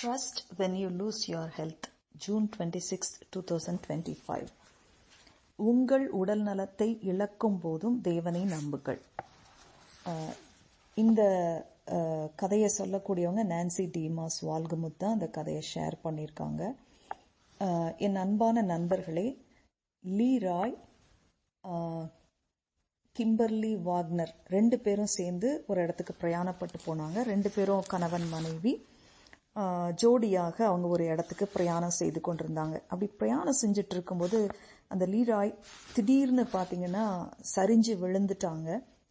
Trust when you lose your health. June 26, 2025. உங்கள் உடல் நலத்தை இழக்கும் போதும் தேவனை நம்புங்கள் இந்த கதையை சொல்லக்கூடியவங்க நான்சி டீமாஸ் வால்குமுத் தான் அந்த கதையை ஷேர் பண்ணியிருக்காங்க என் அன்பான நண்பர்களே லீ ராய் கிம்பர்லி வாக்னர் ரெண்டு பேரும் சேர்ந்து ஒரு இடத்துக்கு பிரயாணப்பட்டு போனாங்க ரெண்டு பேரும் கணவன் மனைவி ஜோடியாக அவங்க ஒரு இடத்துக்கு பிரயாணம் செய்து கொண்டிருந்தாங்க. அப்படி பிரயாணம் செஞ்சுட்டு இருக்கும்போது அந்த லீராய் திடீர்னு பார்த்தீங்கன்னா சரிஞ்சு விழுந்துட்டாங்க.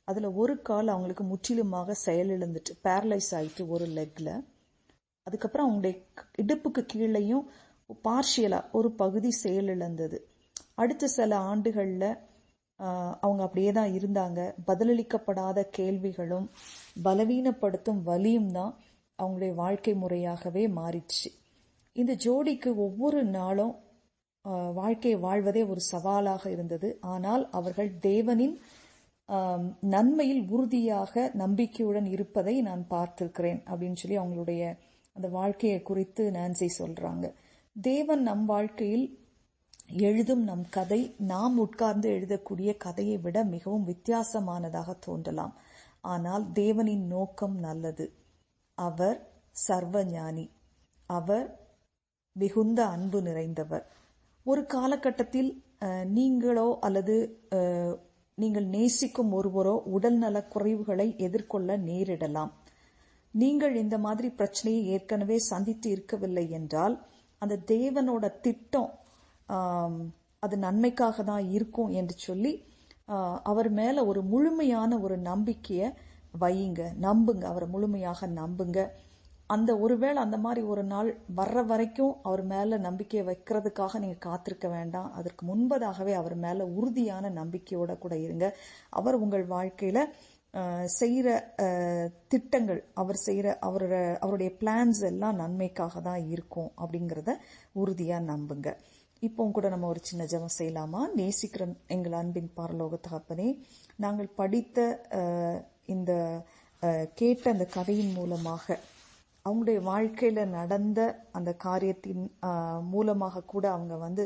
அதில் ஒரு கால் அவங்களுக்கு முற்றிலுமாக செயலிழந்துட்டு பேரலைஸ் ஆகிட்டு ஒரு லெக்கில் அதுக்கப்புறம் அவங்களுடைய இடுப்புக்கு கீழேயும் பார்ஷியலாக ஒரு பகுதி செயலிழந்தது. அடுத்த சில ஆண்டுகளில் அவங்க அப்படியே தான் இருந்தாங்க. பதிலளிக்கப்படாத கேள்விகளும் பலவீனப்படுத்தும் வலியும் தான் அவங்களுடைய வாழ்க்கை முறையாகவே மாறிடுச்சு. இந்த ஜோடிக்கு ஒவ்வொரு நாளும் வாழ்க்கையை வாழ்வதே ஒரு சவாலாக இருந்தது. ஆனால் அவர்கள் தேவனின் நன்மையில் உறுதியாக நம்பிக்கையுடன் இருப்பதை நான் பார்த்திருக்கிறேன் அப்படின்னு சொல்லி அவங்களுடைய அந்த வாழ்க்கையை குறித்து நான்சி சொல்றாங்க. தேவன் நம் வாழ்க்கையில் எழுதும் நம் கதை நாம் உட்கார்ந்து எழுதக்கூடிய கதையை விட மிகவும் வித்தியாசமானதாக தோன்றலாம். ஆனால் தேவனின் நோக்கம் நல்லது. அவர் சர்வஞானி. அவர் மிகுந்த அன்பு நிறைந்தவர். ஒரு காலகட்டத்தில் நீங்களோ அல்லது நீங்கள் நேசிக்கும் ஒருவரோ உடல் நலக் குறைவுகளை எதிர்கொள்ள நேரிடலாம். நீங்கள் இந்த மாதிரி பிரச்சனையை ஏற்கனவே சந்தித்து இருக்கவில்லை என்றால் அந்த தேவனோட திட்டம் அது நன்மைக்காக தான் இருக்கும் என்று சொல்லி அவர் மேல ஒரு முழுமையான ஒரு நம்பிக்கையை வையுங்க நம்புங்க அவரை முழுமையாக நம்புங்க. அந்த ஒருவேளை அந்த மாதிரி ஒரு நாள் வர்ற வரைக்கும் அவர் மேல நம்பிக்கையை வைக்கிறதுக்காக நீங்க காத்திருக்க வேண்டாம். அதற்கு முன்பதாகவே அவர் மேல உறுதியான நம்பிக்கையோட கூட இருங்க. அவர் உங்கள் வாழ்க்கையில செய்கிற திட்டங்கள் அவர் செய்கிற அவரோட அவருடைய பிளான்ஸ் எல்லாம் நன்மைக்காக தான் இருக்கும் அப்படிங்கிறத உறுதியாக நம்புங்க. இப்போவும் கூட நம்ம ஒரு சின்ன ஜபம் செய்யலாமா? நேசிக்கிற எங்கள் அன்பின் பரலோக தகப்பனே நாங்கள் படித்த இந்த கேட்ட அந்த கதையின் மூலமாக அவங்களுடைய வாழ்க்கையில நடந்த அந்த காரியத்தின் மூலமாக கூட அவங்க வந்து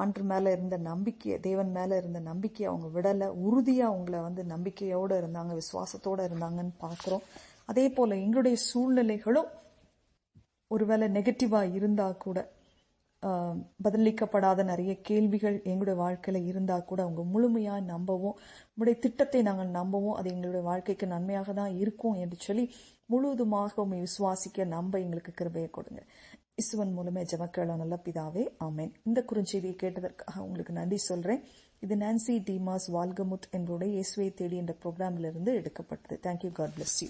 ஆண்டு மேல இருந்த நம்பிக்கை தேவன் மேல இருந்த நம்பிக்கையை அவங்க விடல. உறுதியா அவங்கள வந்து நம்பிக்கையோட இருந்தாங்க விசுவாசத்தோட இருந்தாங்கன்னு பாக்குறோம். அதே போல எங்களுடைய சூழ்நிலைகளும் ஒருவேளை நெகட்டிவா இருந்தா கூட பதிலளிக்கப்படாத நிறைய கேள்விகள் எங்களுடைய வாழ்க்கையில இருந்தா கூட அவங்க முழுமையா நம்பவும் உங்களுடைய திட்டத்தை நாங்கள் நம்பவும் அது எங்களுடைய வாழ்க்கைக்கு நன்மையாக தான் இருக்கும் என்று சொல்லி முழுவதுமாக உண்மை விசுவாசிக்க நம்ப எங்களுக்கு கிருபையை கொடுங்க. இசுவன் மூலமே ஜமக்கேள நல்ல பிதாவே ஆமேன். இந்த குறுஞ்செய்தியை கேட்டதற்காக உங்களுக்கு நன்றி சொல்றேன். இது நான்சி டீமாஸ் வால்கமுத் என்பவருடைய இயேசுவை தேடி என்ற ப்ரோக்ராமிலிருந்து எடுக்கப்பட்டது. Thank you God bless you